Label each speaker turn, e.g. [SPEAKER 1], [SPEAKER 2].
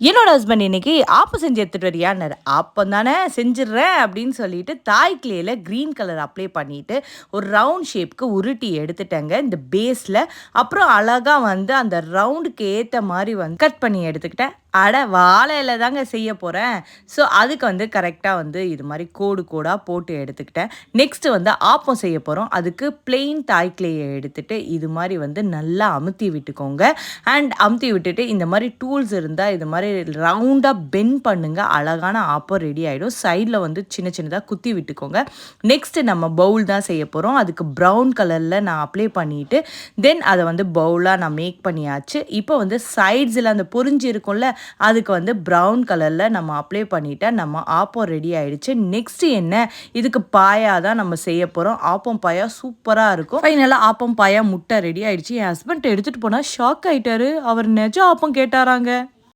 [SPEAKER 1] என்னோட ஹஸ்பண்ட் இன்னைக்கு ஆப்பம் செஞ்சு எடுத்துகிட்டு வரியான்னாரு. ஆப்பம் தானே செஞ்சிடுறேன் அப்படின்னு சொல்லிட்டு தாய் கிளேயில் க்ரீன் கலர் அப்ளை பண்ணிவிட்டு ஒரு ரவுண்ட் ஷேப்க்கு உருட்டி எடுத்துட்டேங்க. இந்த பேஸில் அப்புறம் அழகாக வந்து அந்த ரவுண்டுக்கு ஏற்ற மாதிரி வந்து கட் பண்ணி எடுத்துக்கிட்டேன். அட வாழையில தாங்க செய்ய போகிறேன் ஸோ அதுக்கு வந்து கரெக்டாக வந்து இது மாதிரி கோடு கோடாக போட்டு எடுத்துக்கிட்டேன். நெக்ஸ்ட்டு வந்து ஆப்பம் செய்ய போகிறோம் அதுக்கு பிளெயின் தாய்க்கிளையை எடுத்துகிட்டு இது மாதிரி வந்து நல்லா அமுத்தி விட்டுக்கோங்க. அண்ட் அமுத்தி விட்டுட்டு இந்த மாதிரி டூல்ஸ் இருந்தால் இது மாதிரி ரவுண்டாக பென் பண்ணுங்க. அழகான ஆப்பம் ரெடி ஆகிடும் சைடில் வந்து சின்ன சின்னதாக குத்தி விட்டுக்கோங்க. நெக்ஸ்ட்டு நம்ம பவுல் தான் செய்ய போகிறோம் அதுக்கு ப்ரௌன் கலரில் நான் அப்ளை பண்ணிவிட்டு தென் அதை வந்து பவுலாக நான் மேக் பண்ணியாச்சு. இப்போ வந்து சைட்ஸில் அந்த பொறிஞ்சு இருக்கும்ல அதுக்கு வந்து ப்ரௌன் கலரில் நம்ம அப்ளை பண்ணிட்டா நம்ம ஆப்பம் ரெடி ஆகிடுச்சு நெக்ஸ்ட்டு என்ன? இதுக்கு பாயா தான் நம்ம செய்ய போகிறோம் ஆப்பம் பாயா சூப்பராக இருக்கும். ஃபைனலாக ஆப்பம் பாயா முட்டை ரெடி ஆகிடுச்சு என் ஹஸ்பண்ட் எடுத்துகிட்டு போனால் ஷாக் ஆகிட்டாரு அவர் நிஜ ஆப்பம் கேட்டாராங்க.